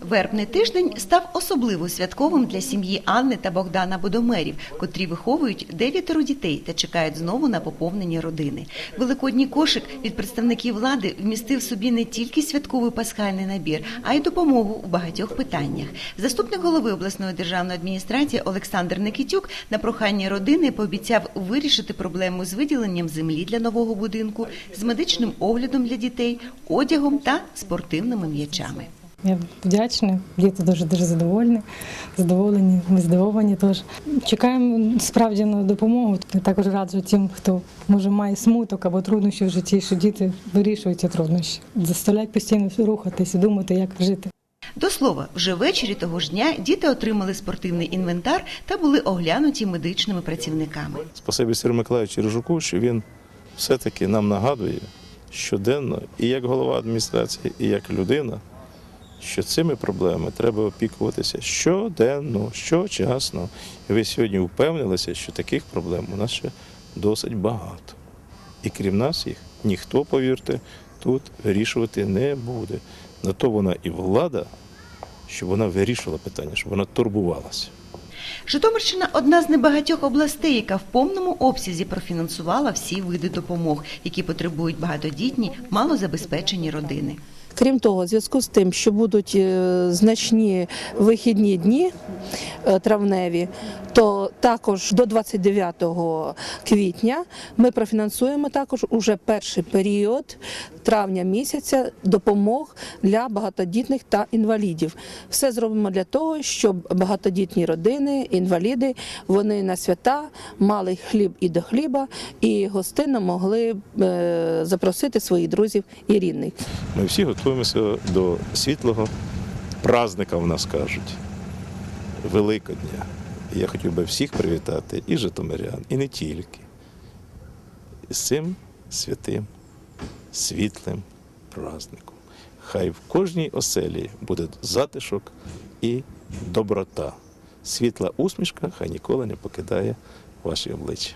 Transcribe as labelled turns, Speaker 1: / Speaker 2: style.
Speaker 1: Вербний тиждень став особливо святковим для сім'ї Анни та Богдана Бодомерів, котрі виховують дев'ятеро дітей та чекають знову на поповнення родини. Великодній кошик від представників влади вмістив собі не тільки святковий пасхальний набір, а й допомогу у багатьох питаннях. Заступник голови обласної державної адміністрації Олександр Никитюк на прохання родини пообіцяв вирішити проблему з виділенням землі для нового будинку, з медичним оглядом для дітей, одягом та спортивними м'ячами.
Speaker 2: Я вдячна, діти дуже дуже задоволені, задоволені, ми здивовані теж. Чекаємо справді на допомогу. Я також раджу тим, хто може має смуток або труднощі в житті, що діти вирішують ці труднощі, заставляють постійно рухатись і думати, як жити.
Speaker 1: До слова, вже ввечері того ж дня діти отримали спортивний інвентар та були оглянуті медичними працівниками.
Speaker 3: Спасибі Сергію Миколаївичу Рижуку, що він все-таки нам нагадує щоденно, і як голова адміністрації, і як людина, що цими проблемами треба опікуватися щоденно, щочасно. І ви сьогодні впевнилися, що таких проблем у нас ще досить багато. І крім нас їх ніхто, повірте, тут вирішувати не буде. На то вона і влада, щоб вона вирішувала питання, щоб вона турбувалася.
Speaker 1: Житомирщина одна з небагатьох областей, яка в повному обсязі профінансувала всі види допомог, які потребують багатодітні, малозабезпечені родини.
Speaker 4: Крім того, в зв'язку з тим, що будуть е, значні вихідні дні травневі, то також до 29 квітня ми профінансуємо також уже перший період травня місяця допомог для багатодітних та інвалідів. Все зробимо для того, щоб багатодітні родини, інваліди, вони на свята мали хліб і до хліба, і гостинно могли е, запросити своїх друзів і рідних.
Speaker 3: Ми всі готуємося до світлого праздника, в нас кажуть, Великодня. Я хотів би всіх привітати і житомирян, і не тільки. З цим святим, світлим праздником. Хай в кожній оселі буде затишок і доброта. Світла усмішка хай ніколи не покидає ваші обличчя.